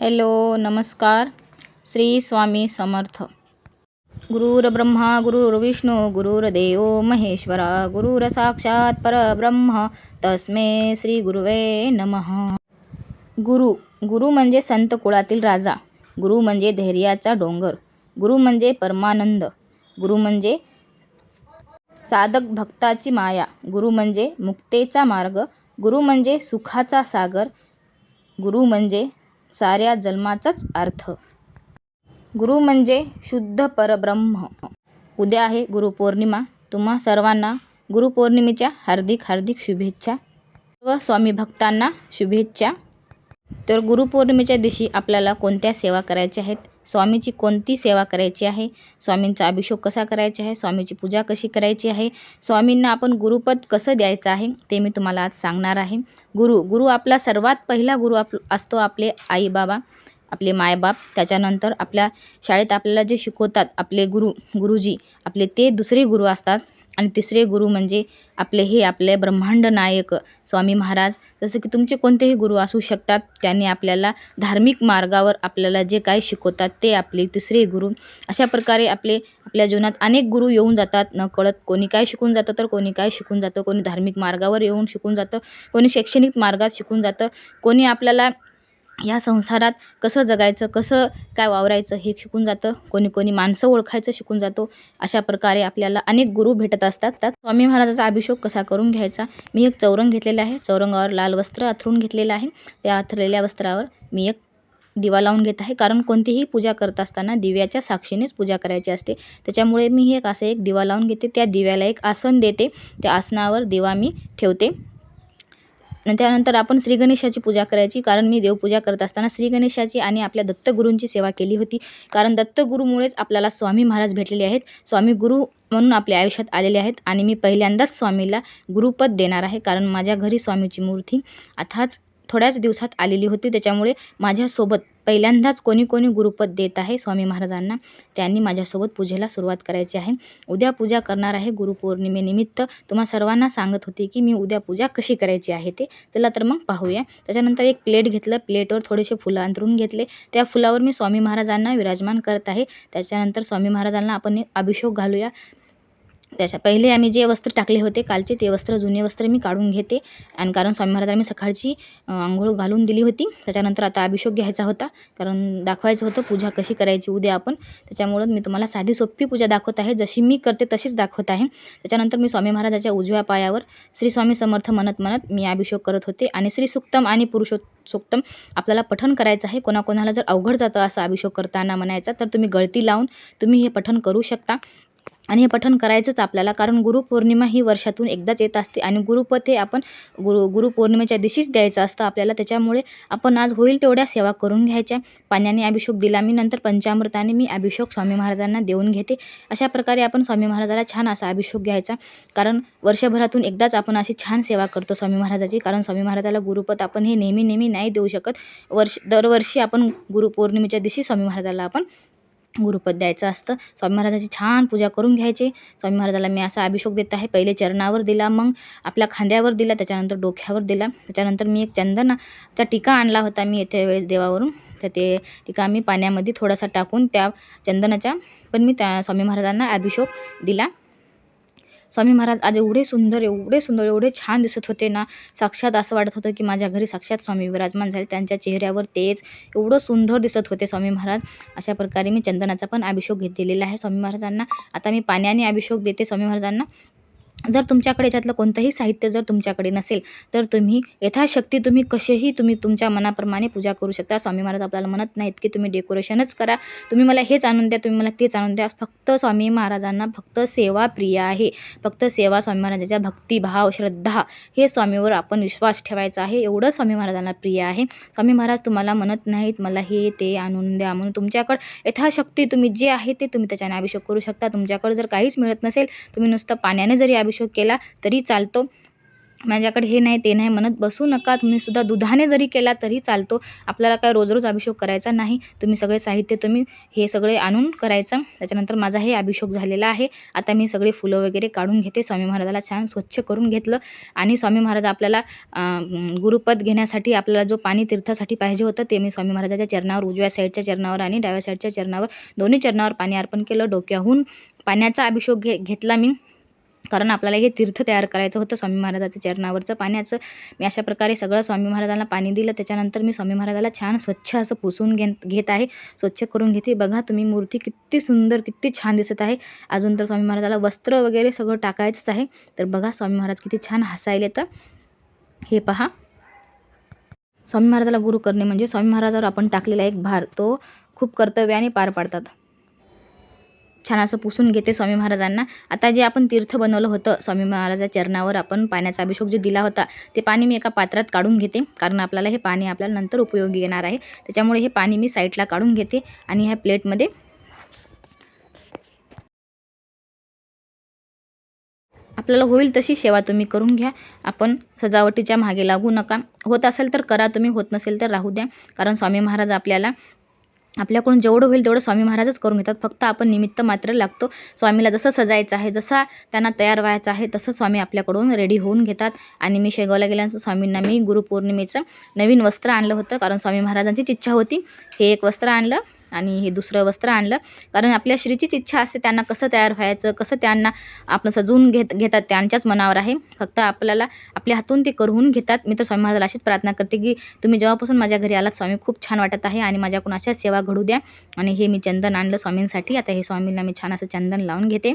Hello नमस्कार. श्री स्वामी समर्थ. गुरुर्ब्रह्मा गुरुर्विष्णू गुरुर्देव महेश्वरा गुरुर साक्षात परब्रह्म. तस्मे श्री गुरुवे नमः. गुरु गुरु म्हणजे संत कुळातील राजा. गुरु म्हणजे धैर्याचा डोंगर. गुरु म्हणजे परमानंद. गुरु म्हणजे साधक भक्ताची माया. गुरु म्हणजे मुक्तेचा मार्ग. गुरु म्हणजे सुखाचा सागर. गुरु म्हणजे साऱ्या जन्माचाच अर्थ. गुरु म्हणजे शुद्ध परब्रह्म. उद्या आहे गुरुपौर्णिमा तुम्हा सर्वांना गुरुपौर्णिमेच्या हार्दिक हार्दिक शुभेच्छा सर्व स्वामी भक्तांना शुभेच्छा. तर गुरुपौर्णिमेच्या दिवशी आपल्याला कोणत्या सेवा करायच्या आहेत? स्वामीची कोणती सेवा करायची आहे? स्वामींचा अभिषेक कसा करायचा आहे? स्वामीची पूजा कशी करायची आहे? स्वामींना आपण गुरुपद कसं द्यायचं आहे? ते मी तुम्हाला आज सांगणार आहे. गुरु गुरु आपला सर्वात पहिला गुरु आप असतो आपले आई बाबा आपले मायबाप. त्याच्यानंतर आपल्या शाळेत आपल्याला जे शिकवतात आपले गुरु गुरुजी आपले ते दुसरे गुरु असतात. आणि तिसरे गुरु म्हणजे आपले हे आपले ब्रह्मांड नायक स्वामी महाराज. जसं की तुमचे कोणतेही गुरु असू शकतात त्यांनी आपल्याला धार्मिक मार्गावर आपल्याला जे काही शिकवतात ते आपले तिसरे गुरु. अशा प्रकारे आपले आपल्या जीवनात अनेक गुरु येऊन जातात. न कळत कोणी काय शिकून जातं तर कोणी काय शिकून जातं. कोणी धार्मिक मार्गावर येऊन शिकून जातं. कोणी शैक्षणिक मार्गात शिकून जातं. कोणी आपल्याला या संसारात कसं जगायचं कसं काय वावरायचं हे शिकून जातं. कोणी कोणी माणसं ओळखायचं शिकून जातो. अशा प्रकारे आपल्याला अनेक गुरु भेटत असतात. त्यात स्वामी महाराजाचा अभिषेक कसा करून घ्यायचा? मी एक चौरंग घेतलेला आहे. चौरंगावर लाल वस्त्र अथरून घेतलेलं आहे. त्या अथरलेल्या वस्त्रावर मी एक दिवा लावून घेत आहे. कारण कोणतीही पूजा करत असताना दिव्याच्या साक्षीनेच पूजा करायची असते. त्याच्यामुळे मी एक असं एक दिवा लावून घेते. त्या दिव्याला एक आसन देते. त्या आसनावर दिवा मी ठेवते. त्यानंतर आपण श्री गणेशाची पूजा करायची कारण मी देवपूजा करत असताना श्री गणेशाची आणि आपल्या दत्तगुरूंची सेवा केली होती. कारण दत्तगुरूमुळेच आपल्याला स्वामी महाराज भेटलेले आहेत. स्वामी गुरु म्हणून आपल्या आयुष्यात आलेले आहेत आणि मी पहिल्यांदाच स्वामीला गुरुपद देणार आहे. कारण माझ्या घरी स्वामीची मूर्ती आताच थोड्याच दिवसात आलेली होती. त्याच्यामुळे माझ्यासोबत पहिल्यांदाच कोणी कोणी गुरुपद देत आहे स्वामी महाराजांना. त्यांनी माझ्यासोबत पूजेला सुरुवात करायची आहे. उद्या पूजा करणार आहे गुरुपौर्णिमेनिमित्त. तुम्हा सर्वांना सांगत होते की मी उद्या पूजा कशी करायची आहे ते. चला तर मग पाहूया. त्याच्यानंतर एक प्लेट घेतलं. प्लेटवर थोडेसे फुलं अंतरून घेतले. त्या फुलावर मी स्वामी महाराजांना विराजमान करत आहे. त्याच्यानंतर स्वामी महाराजांना आपण अभिषेक घालूया. त्याच्या पहिले आम्ही जे वस्त्र टाकले होते कालचे ते वस्त्र जुने वस्त्र मी काढून घेते. आणि कारण स्वामी महाराजांनी सकाळची आंघोळ घालून दिली होती. त्याच्यानंतर आता अभिषेक घ्यायचा होता. कारण दाखवायचं होतं पूजा कशी करायची उद्या आपण. त्याच्यामुळं मी तुम्हाला साधी सोपी पूजा दाखवत आहे. जशी मी करते तशीच दाखवत आहे. त्याच्यानंतर मी स्वामी महाराजाच्या उजव्या पायावर श्री स्वामी समर्थ म्हणत म्हणत मी अभिषेक करत होते. आणि श्री सुक्तम आणि पुरुषो सुक्तम आपल्याला पठण करायचं आहे. कोणाकोणाला जर अवघड जातं असं अभिषेक करताना म्हणायचा तर तुम्ही गळती लावून तुम्ही हे पठण करू शकता. आणि हे पठण करायचंच आपल्याला कारण गुरुपौर्णिमा ही वर्षातून एकदाच येत असते आणि गुरुपथ हे आपण गुरु गुरुपौर्णिमेच्या दिवशीच द्यायचं असतं आपल्याला. त्याच्यामुळे आपण आज होईल तेवढ्या सेवा करून घ्यायच्या. पाण्याने अभिषेक दिला मी नंतर पंचामृताने मी अभिषेक स्वामी महाराजांना देऊन घेते. अशा प्रकारे आपण स्वामी महाराजाला छान असा अभिषेक घ्यायचा. कारण वर्षभरातून एकदाच आपण अशी छान सेवा करतो स्वामी महाराजाची कारण स्वामी महाराजाला गुरुपद आपण हे नेहमी नेहमी नाही देऊ शकत. वर्ष दरवर्षी आपण गुरुपौर्णिमेच्या दिवशी स्वामी महाराजाला आपण गुरुपद द्यायचं असतं. स्वामी महाराजाची छान पूजा करून घ्यायची. स्वामी महाराजाला मी असा अभिषेक देत आहे. पहिले चरणावर दिला मग आपल्या खांद्यावर दिला त्याच्यानंतर डोक्यावर दिला. त्याच्यानंतर मी एक चंदनाचा टीका आणला होता मी येथे वेळेस देवावरून. तर ते टीका मी पाण्यामध्ये थोडासा टाकून त्या चंदनाच्या पण मी त्या स्वामी महाराजांना अभिषेक दिला. स्वामी महाराज आज एवढे सुंदर एवढे सुंदर एवढे छान दिसत होते ना. साक्षात असं वाटत होतं की माझ्या घरी साक्षात स्वामी विराजमान झाले. त्यांच्या चेहऱ्यावर तेच एवढं सुंदर दिसत होते स्वामी महाराज. अशा प्रकारे मी चंदनाचा पण अभिषेक घेत दिलेला आहे स्वामी महाराजांना. आता मी पाण्याने अभिषेक देते स्वामी महाराजांना. जर तुमच्याकडे याच्यातलं कोणतंही साहित्य जर तुमच्याकडे नसेल तर तुम्ही यथाशक्ती तुम्ही कसेही तुम्ही तुमच्या मनाप्रमाणे पूजा करू शकता. स्वामी महाराज आपल्याला म्हणत नाहीत की तुम्ही डेकोरेशनच करा. तुम्ही मला हेच आणून द्या तुम्ही मला तेच आणून द्या. फक्त स्वामी महाराजांना फक्त सेवा प्रिय आहे. फक्त सेवा स्वामी महाराजांच्या भक्तिभाव श्रद्धा हे स्वामीवर आपण विश्वास ठेवायचा आहे. एवढं स्वामी महाराजांना प्रिय आहे. स्वामी महाराज तुम्हाला म्हणत नाहीत मला हे ते आणून द्या. म्हणून तुमच्याकडं यथाशक्ती तुम्ही जे आहे ते तुम्ही त्याच्याने अभिषेक करू शकता. तुमच्याकडे जर काहीच मिळत नसेल तुम्ही नुसतं पाण्याने जरी अभिषेक केला तरी चालतो. माझ्याकडे हे नाही ते नाही म्हणत. बसू नका तुम्ही सुद्धा दुधाने जरी केला तरी चालतो. आपल्याला काय रोज रोज अभिषेक करायचा नाही. तुम्ही सगळे साहित्य तुम्ही हे सगळे आणून करायचं. त्याच्यानंतर माझा हे अभिषेक झालेला आहे. आता मी सगळे फुलं वगैरे काढून घेते. स्वामी महाराजाला छान स्वच्छ करून घेतलं. आणि स्वामी महाराज आपल्याला गुरुपद घेण्यासाठी आपल्याला जो पाणी तीर्थासाठी पाहिजे होतं ते मी स्वामी महाराजाच्या चरणावर उजव्या साईडच्या चरणावर आणि डाव्या साईडच्या चरणावर दोन्ही चरणावर पाणी अर्पण केलं. डोक्याहून पाण्याचा अभिषेक घे घेतला मी. कारण आपल्याला हे तीर्थ तयार करायचं होतं स्वामी महाराजाचं चरणावरचं. पाण्याचं मी अशा प्रकारे सगळं स्वामी महाराजांना पाणी दिलं. त्याच्यानंतर मी स्वामी महाराजाला छान स्वच्छ असं पुसून घेत घेत आहे. स्वच्छ करून घेते. बघा तुम्ही मूर्ती किती सुंदर किती छान दिसत आहे. अजून तर स्वामी महाराजाला वस्त्र वगैरे सगळं टाकायचंच आहे. तर बघा स्वामी महाराज किती छान हसायले तर हे पहा. स्वामी महाराजाला गुरु करणे म्हणजे स्वामी महाराजावर आपण टाकलेला एक भार. तो खूप कर्तव्याने पार पाडतात. छान असं पुसून घेते स्वामी महाराजांना. आता जे आपण तीर्थ बनवलं होतं स्वामी महाराजाच्या चरणावर आपण पाण्याचा अभिषेक जो दिला होता ते पाणी मी एका पात्रात काढून घेते. कारण आपल्याला हे पाणी आपल्याला नंतर उपयोगी येणार आहे. त्याच्यामुळे हे पाणी मी साईडला काढून घेते आणि ह्या प्लेटमध्ये आपल्याला होईल तशी सेवा तुम्ही करून घ्या. आपण सजावटीच्या मागे लागू नका. होत असेल तर करा. तुम्ही होत नसेल तर राहू द्या. कारण स्वामी महाराज आपल्याला आपल्याकडून जेवढं होईल तेवढं स्वामी महाराजच करून घेतात. फक्त आपण निमित्त मात्र लागतो. स्वामीला जसं सजायचं आहे जसा त्यांना तयार व्हायचं आहे तसं स्वामी आपल्याकडून रेडी होऊन घेतात. आणि मी शेगावला गेल्यानंतर स्वामींना मी गुरुपौर्णिमेचं नवीन वस्त्र आणलं होतं कारण स्वामी महाराजांचीच इच्छा होती. हे एक वस्त्र आणलं. आणि हे दुसरं वस्त्र आणलं. कारण आपल्या श्रीचीच इच्छा असते त्यांना कसं तयार व्हायचं कसं त्यांना आपण सजवून घेत घेतात त्यांच्याच मनावर आहे. फक्त आपल्याला आपल्या हातून ते करून घेतात. मी तर स्वामी महाराजाला अशीच प्रार्थना करते की तुम्ही जेव्हापासून माझ्या घरी आलात स्वामी खूप छान वाटत आहे आणि माझ्याकडून अशाच सेवा घडू द्या. आणि हे मी चंदन आणलं स्वामींसाठी. आता हे स्वामींना मी छान असं चंदन लावून घेते.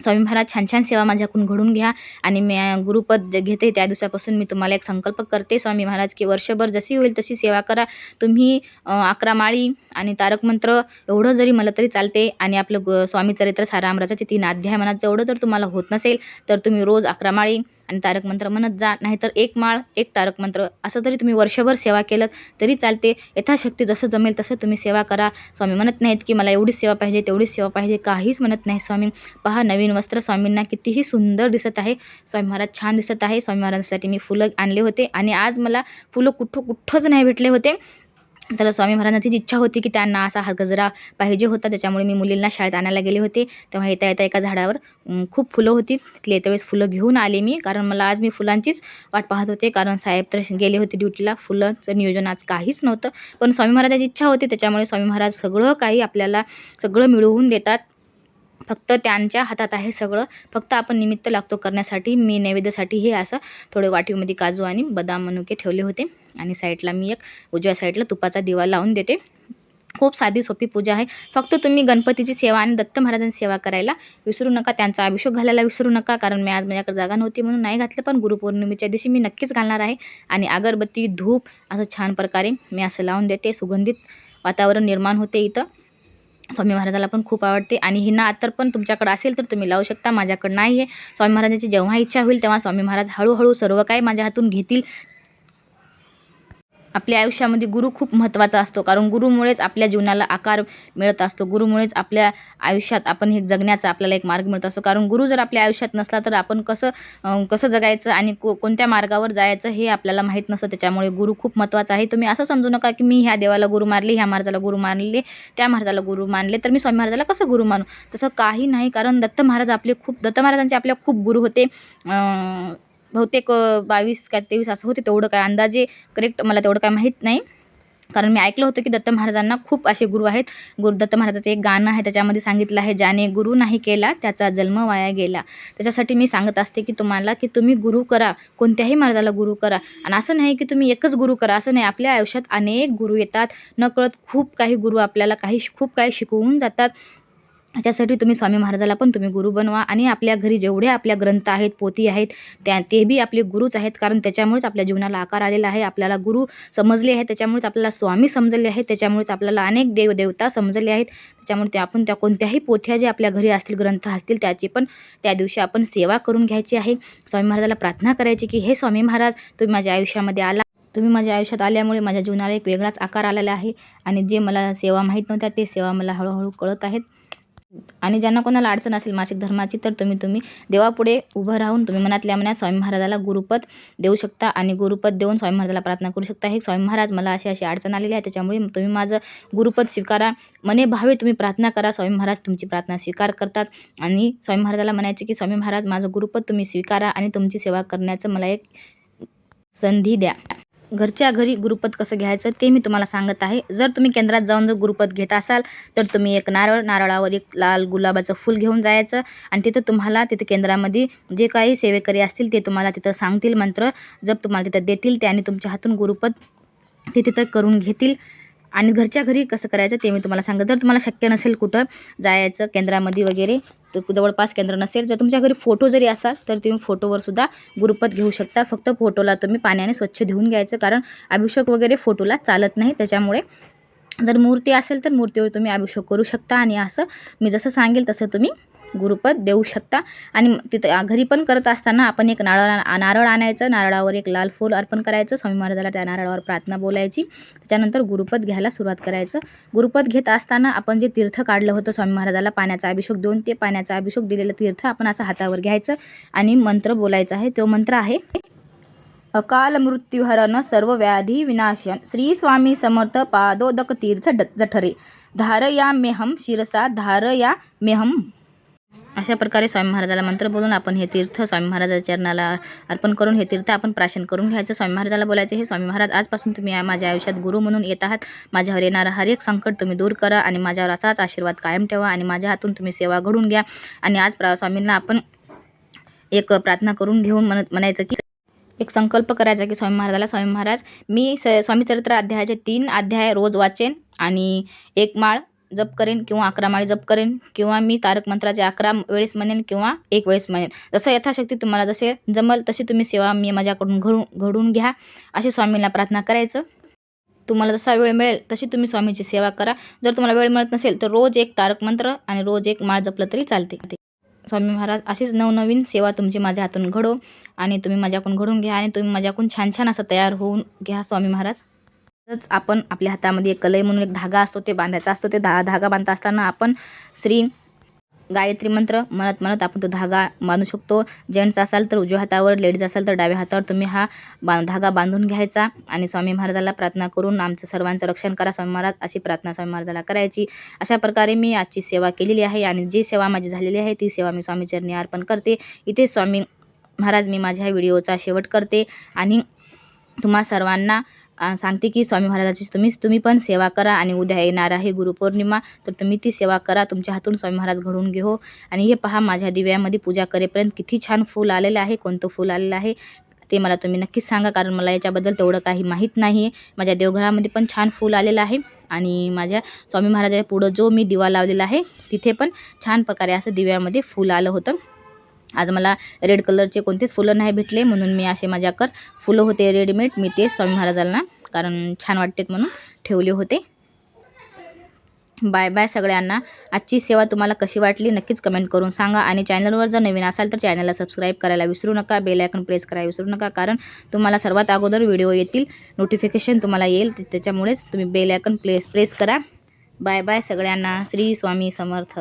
स्वामी महाराज छान छान सेवा माझ्याकडून घडून घ्या आणि मी गुरुपद जे घेते त्या दिवसापासून मी तुम्हाला एक संकल्प करते. स्वामी महाराज की वर्षभर जशी होईल तशी सेवा करा. तुम्ही अकरा माळी आणि तारक मंत्र एवढं जरी मला तरी चालते आणि आपलं ग स्वामी चरित्र सारामराजाचे तीन अध्याय म्हणत एवढं जर तुम्हाला होत नसेल तर तुम्ही रोज अकरा माळी आणि तारक मंत्र म्हणत जा नाहीतर एक माळ एक तारक मंत्र. असं जरी तुम्ही वर्षभर सेवा केलं तरी चालते. यथाशक्ती जसं जमेल तसं तुम्ही सेवा करा. स्वामी म्हणत नाहीत की मला एवढीच सेवा पाहिजे तेवढीच सेवा पाहिजे. काहीच म्हणत नाही स्वामी. पहा नवीन वस्त्र स्वामींना कितीही सुंदर दिसत आहे. स्वामी महाराज छान दिसत आहे. स्वामी महाराजांसाठी मी फुलं आणले होते. आणि आज मला फुलं कुठं कुठंच नाही भेटले होते. तर स्वामी महाराजांचीच इच्छा होती की त्यांना असा हा गजरा पाहिजे होता. त्याच्यामुळे मी मुलींना शाळेत आणायला गेले होते. तेव्हा येता येता एका झाडावर खूप फुलं होती. तिथले येत्या वेळेस फुलं घेऊन आले मी. कारण मला आज मी फुलांचीच वाट पाहत होते. कारण साहेब तर गेले होते ड्युटीला. फुलांचं नियोजन आज काहीच नव्हतं. पण स्वामी महाराजांची इच्छा होती. त्याच्यामुळे स्वामी महाराज सगळं काही आपल्याला सगळं मिळवून देतात. फक्त त्यांच्या हातात आहे सगळं. फक्त आपण निमित्त लागतो करण्यासाठी मी नैवेद्यासाठी हे असं थोडे वाटीमध्ये काजू आणि बदाम मनुके ठेवले होते. आणि साईडला मी एक उजव्या साईडला तुपाचा दिवा लावून देते. खूप साधी सोपी पूजा आहे. फक्त तुम्ही गणपतीची सेवा आणि दत्त महाराजांची सेवा करायला विसरू नका. त्यांचा अभिषेक घालायला विसरू नका. कारण मी आज माझ्याकडे जागा नव्हती म्हणून नाही घातलं. पण गुरुपौर्णिमेच्या दिवशी मी नक्कीच घालणार आहे. आणि अगरबत्ती धूप असं छान प्रकारे मी असं लावून देते. सुगंधित वातावरण निर्माण होते इथं. स्वामी महाराजाला पण खूप आवडते. आणि हिना अत्तर पण तुमच्याकडे असेल तर तुम्ही लावू शकता. माझ्याकडे नाही आहे स्वामी महाराजांची जेव्हा इच्छा होईल तेव्हा स्वामी महाराज हळूहळू सर्व काही माझ्या हातून घेतील. आपल्या आयुष्यामध्ये गुरु खूप महत्त्वाचा असतो. कारण गुरुमुळेच आपल्या जीवनाला आकार मिळत असतो. गुरुमुळेच आपल्या आयुष्यात आपण हे जगण्याचा आपल्याला एक मार्ग मिळत असतो. कारण गुरु जर आपल्या आयुष्यात नसला तर आपण कसं कसं जगायचं आणि को कोणत्या मार्गावर जायचं हे आपल्याला माहीत नसतं. त्याच्यामुळे गुरु खूप महत्त्वाचा आहे. तुम्ही असं समजू नका की मी ह्या देवाला गुरु मारले ह्या महाराजाला गुरु मानले त्या महाराजाला गुरु मानले तर मी स्वामी महाराजाला कसं गुरु मानू? तसं काही नाही. कारण दत्त महाराज आपले खूप दत्त महाराजांचे आपल्या खूप गुरु होते. बहुतेक बावीस काय तेवीस असं होते तेवढं काय अंदाजे करेक्ट मला तेवढं काय माहीत नाही. कारण मी ऐकलं होतं की दत्त महाराजांना खूप असे गुरु आहेत. गुरु दत्त महाराजाचं एक गाणं आहे त्याच्यामध्ये सांगितलं आहे ज्याने गुरु नाही केला त्याचा जन्म वाया गेला. त्याच्यासाठी मी सांगत असते की तुम्हाला की तुम्ही गुरु करा कोणत्याही महाराजाला गुरु करा. आणि असं नाही की तुम्ही एकच गुरु करा असं नाही. आपल्या आयुष्यात अनेक गुरु येतात. नकळत खूप काही गुरु आपल्याला काही खूप काही शिकवून जातात. त्याच्यासाठी तुम्ही स्वामी महाराजाला पण तुम्ही गुरु बनवा आणि आपल्या घरी जेवढे आपल्या ग्रंथ आहेत पोथी आहेत त्या ते बी आपले गुरुच आहेत. कारण त्याच्यामुळेच आपल्या जीवनाला आकार आलेला आहे. आपल्याला गुरु समजले आहे त्याच्यामुळेच आपल्याला स्वामी समजले आहेत. त्याच्यामुळेच आपल्याला अनेक देवदेवता समजले आहेत. त्याच्यामुळे ते आपण त्या कोणत्याही पोथ्या जे आपल्या घरी असतील ग्रंथ असतील त्याची पण त्या दिवशी आपण सेवा करून घ्यायची आहे. स्वामी महाराजाला प्रार्थना करायची की हे स्वामी महाराज तुम्ही माझ्या आयुष्यामध्ये आला. तुम्ही माझ्या आयुष्यात आल्यामुळे माझ्या जीवनाला एक वेगळाच आकार आलेला आहे. आणि जे मला सेवा माहीत नव्हत्या ते सेवा मला हळूहळू कळत आहेत. आणि ज्यांना कोणाला अडचण असेल मासिक धर्माची तर तुम्ही तुम्ही देवापुढे उभं राहून तुम्ही मनातल्या मनात स्वामी महाराजाला गुरुपद देऊ शकता आणि गुरुपद देऊन स्वामी महाराजाला प्रार्थना करू शकता. हे स्वामी महाराज मला अशी अशी अडचण आलेली आहे. त्याच्यामुळे तुम्ही माझं गुरुपद स्वीकारा. मने भावे तुम्ही प्रार्थना करा. स्वामी महाराज तुमची प्रार्थना स्वीकार करतात. आणि स्वामी महाराजाला म्हणायचे की स्वामी महाराज माझं गुरुपद तुम्ही स्वीकारा आणि तुमची सेवा करण्याचं मला एक संधी द्या. घरच्या घरी गुरुपद कसं घ्यायचं ते मी तुम्हाला सांगत आहे. जर तुम्ही केंद्रात जाऊन जर गुरुपद घेत असाल तर तुम्ही एक नारळ नारळावर एक लाल गुलाबाचं फूल घेऊन जायचं आणि तिथं तुम्हाला तिथं केंद्रामध्ये जे काही सेवेकरी असतील ते तुम्हाला तिथं सांगतील मंत्र जप तुम्हाला तिथं देतील ते आणि तुमच्या हातून गुरुपद ते तिथं करून घेतील. आणि घरच्या घरी कसं करायचं ते मी तुम्हाला सांगत. जर तुम्हाला शक्य नसेल कुठं जायचं केंद्रामध्ये वगैरे तर जवळपास केंद्र नसेल जर तुमच्या घरी फोटो जरी असाल तर तुम्ही फोटोवर सुद्धा गुरुपद घेऊ शकता. फक्त फोटोला तुम्ही पाण्याने स्वच्छ धुवून घ्यायचं कारण अभिषेक वगैरे फोटोला चालत नाही. त्याच्यामुळे जर मूर्ती असेल तर मूर्तीवर तुम्ही अभिषेक करू शकता. आणि असं मी जसं सांगेल तसं तुम्ही गुरुपद देऊ शकता. आणि तिथं घरी पण करत असताना आपण एक नारळ नारळ आणायचं नारळावर एक लाल फूल अर्पण करायचं स्वामी महाराजाला त्या नारळावर प्रार्थना बोलायची. त्याच्यानंतर गुरुपद घ्यायला सुरुवात करायचं. गुरुपद घेत असताना आपण जे तीर्थ काढलं होतं स्वामी महाराजाला पाण्याचा अभिषेक देऊन ते पाण्याचा अभिषेक दिलेलं तीर्थ आपण असं हातावर घ्यायचं आणि मंत्र बोलायचा आहे. तो मंत्र आहे अकाल मृत्यूहरण सर्व व्याधी विनाशन. श्री स्वामी समर्थ पादोदक तीर्थ जठरे. धारया मेहम शिरसा धारया मेहम अशा प्रकारे स्वामी महाराजाला मंत्र बोलून आपण हे तीर्थ स्वामी महाराजाच्या चरणाला अर्पण करून हे तीर्थ आपण प्राशन करून घ्यायचं. स्वामी महाराजाला बोलायचे हे स्वामी महाराज आजपासून तुम्ही माझ्या आयुष्यात गुरु म्हणून येत आहात. माझ्यावर येणारा हर एक संकट तुम्ही दूर करा आणि माझ्यावर असाच आशीर्वाद कायम ठेवा आणि माझ्या हातून तुम्ही सेवा घडून घ्या. आणि आज प्रा स्वामींना आपण एक प्रार्थना करून घेऊन म्हणत म्हणायचं की एक संकल्प करायचा की स्वामी महाराजाला स्वामी महाराज मी स स्वामी चरित्र अध्यायाचे तीन अध्याय रोज वाचेन आणि एक माळ जप करेन किंवा अकरा माळी जप करेन किंवा मी तारक मंत्राचे अकरा वेळेस म्हणेन किंवा एक वेळेस म्हणेन. जसं यथाशक्ती तुम्हाला जसे जमल तशी तुम्ही सेवा मी माझ्याकडून घडून घडून घ्या अशी स्वामींना प्रार्थना करायचं. तुम्हाला जसा वेळ मिळेल तशी तुम्ही स्वामीची सेवा करा. जर तुम्हाला वेळ मिळत नसेल तर रोज एक तारक मंत्र आणि रोज एक माळ जपलं तरी चालते. स्वामी महाराज अशीच नवनवीन सेवा तुमची माझ्या हातून घडो आणि तुम्ही माझ्याकडून घडून घ्या आणि तुम्ही माझ्याकडून छान छान असं तयार होऊन घ्या स्वामी महाराज. तसंच आपण आपल्या हातामध्ये एक कलई म्हणून एक धागा असतो ते बांधायचा असतो ते धा धागा बांधता असताना आपण श्री गायत्री मंत्र म्हणत म्हणत आपण तो धागा बांधू शकतो. जेंट्स असाल तर उजव्या हातावर लेडीज असाल तर डाव्या हातावर तुम्ही हा बा धागा बांधून घ्यायचा आणि स्वामी महाराजाला प्रार्थना करून आमचं सर्वांचं रक्षण करा. स्वामी महाराज अशी प्रार्थना स्वामी महाराजाला करायची. अशा प्रकारे मी आजची सेवा केलेली आहे आणि जी सेवा माझी झालेली आहे ती सेवा मी स्वामीचरणी अर्पण करते. इथे स्वामी महाराज मी माझ्या व्हिडिओचा शेवट करते आणि तुम्हा सर्वांना सांगते की स्वामी महाराजाची तुम्ही तुम्ही पण सेवा करा आणि उद्या येणार आहे गुरुपौर्णिमा तर तुम्ही ती सेवा करा तुमच्या हातून स्वामी महाराज घडवून घेऊ आणि हे पहा माझ्या दिव्यामध्ये पूजा करेपर्यंत किती छान फूल आलेलं आहे कोणतं फूल आलेलं आहे ते मला तुम्ही नक्कीच सांगा कारण मला याच्याबद्दल तेवढं काही माहीत नाही आहे. माझ्या देवघरामध्ये पण छान फूल आलेलं आहे आणि माझ्या स्वामी महाराजाच्या पुढं जो मी दिवा लावलेला आहे तिथे पण छान प्रकारे असं दिव्यामध्ये फूल आलं होतं. आज मला रेड कलरचे कोणतेच फुलं नाही भेटले म्हणून मी असे माझ्याकर फुलं होते रेडीमेड मी ते स्वामी महाराजांना कारण छान वाटतेत म्हणून ठेवले होते. बाय बाय सगळ्यांना. आजची सेवा तुम्हाला कशी वाटली नक्कीच कमेंट करून सांगा. आणि चॅनलवर जर नवीन असाल तर चॅनलला सबस्क्राईब करायला विसरू नका. बेल आयकन प्रेस करायला विसरू नका कारण तुम्हाला सर्वात अगोदर व्हिडिओ येतील. नोटिफिकेशन तुम्हाला येईल. त्याच्यामुळेच तुम्ही बेल आयकन प्लेस प्रेस करा. बाय बाय सगळ्यांना. श्री स्वामी समर्थ.